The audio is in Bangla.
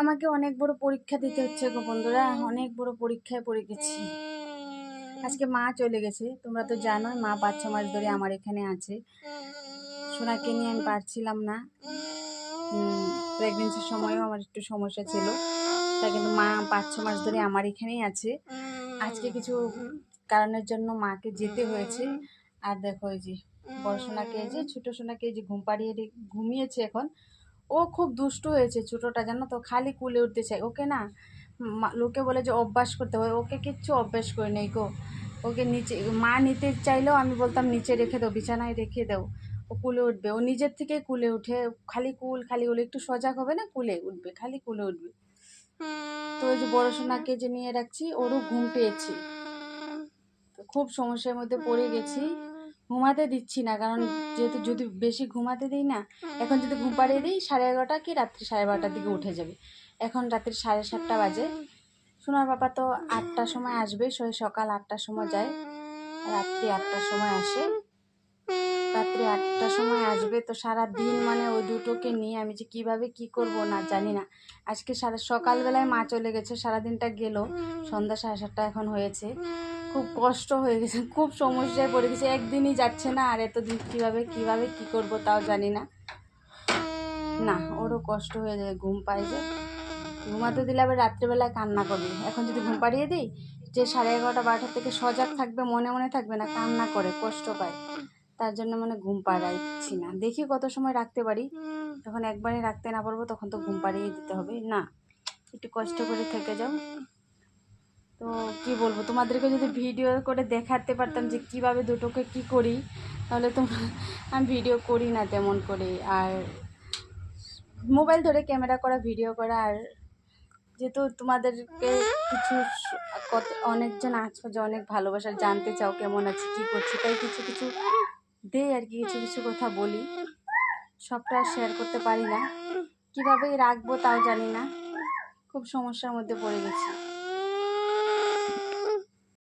আমাকে অনেক বড় পরীক্ষা দিতে হচ্ছে গো বন্ধুরা। অনেক বড় পরীক্ষায় পড়ে গেছি। আজকে মা চলে গেছে। তোমরা তো জানোই, মা পাঁচ ছ মাস ধরে আমার এখানে আছে। সোনাকে নিয়ে আমি পারছিলাম না। প্রেগনেন্সির সময়ও আমার একটু সমস্যা ছিল। তাই কিন্তু মা পাঁচ ছ মাস ধরে আমার এখানেই আছে। আজকে কিছু কারণের জন্য মাকে যেতে হয়েছে। আর দেখো এই যে, বড় সোনাকে এই যে, ছোটো সোনাকে এই যে ঘুম পাড়িয়ে ঘুমিয়েছে এখন। ও খুব দুষ্টু হয়েছে ছোটোটা, জানো তো? খালি কুলে উঠতে চায়। ওকে না লোকে বলে যে অভ্যাস করতে হয়। ওকে কিচ্ছু অভ্যাস করে নেই গো। ওকে নিচে, মা নিতে চাইলেও আমি বলতাম নিচে রেখে দাও, বিছানায় রেখে দাও। ও কুলে উঠবে। ও নিজের থেকে কুলে উঠে খালি কুল খালি কুল। একটু সজাগ হবে না, কুলে উঠবে। খালি কুলে উঠবে। তো ওই যে বড় সোনাকে যে নিয়ে রাখছি, ওরও ঘুম পেয়েছি। খুব সমস্যার মধ্যে পড়ে গেছি। ঘুমাতে দিচ্ছি না কারণ যেহেতু যদি বেশি ঘুমাতে দিই না এখন যদি ঘুম পাড়িয়ে দিই সাড়ে এগারোটা কি রাত্রি সাড়ে বারোটার দিকে উঠে যাবে। এখন রাত্রি সাড়ে সাতটা বাজে। সোনার বাবা তো আটটার সময় আসবে সে সকাল আটটার সময় যায় রাত্রি আটটার সময় আসে। রাত্রি আটটার সময় আসবে তো সারা দিন মানে ওই দুটোকে নিয়ে আমি যে কীভাবে কি করব না জানি না। আজকে সারা সকালবেলায় মা চলে গেছে সারা দিনটা গেল সন্ধ্যা সাড়ে সাতটা এখন হয়েছে। খুব কষ্ট হয়ে গেছে, খুব সমস্যায় পড়ে গেছে, একদিনই যাচ্ছে না, আর এতদিন কীভাবে কীভাবে, কি করব তাও জানি না। না, ওরও কষ্ট হয়ে যায়, ঘুম পায় যে। ঘুমাতে দিলে আবার রাত্রেবেলায় কান্না করবে। এখন যদি ঘুম পাড়িয়ে দিই, যে সাড়ে এগারোটা বারোটা থেকে সজাগ থাকবে, মনে মনে থাকবে না, কান্না করে, কষ্ট পায়। তার জন্য মানে ঘুম পাড়াইছি না। দেখি কত সময় রাখতে পারি। যখন একবারে রাখতে না পারব, তখন তো ঘুম পাড়িয়ে দিতে হবে। না, একটু কষ্ট করে থেকে যাও। তো কি বলব, তোমাদেরকে যদি ভিডিও করে দেখাতে পারতাম যে কীভাবে দুটোকে কি করি, তাহলে তো আমি ভিডিও করি না তেমন করে আর মোবাইল ধরে ক্যামেরা করা ভিডিও করা, আর যেহেতু তোমাদেরকে কিছু কত, অনেকজন আছো যে অনেক ভালোবাসার জানতে চাও কেমন আছে, কি করছি, তাই কিছু কিছু দেই আর কি, কিছু কিছু কথা বলি। সবটা শেয়ার করতে পারি না। কীভাবে রাখব তাও জানি না। খুব সমস্যার মধ্যে পড়ে গেছি।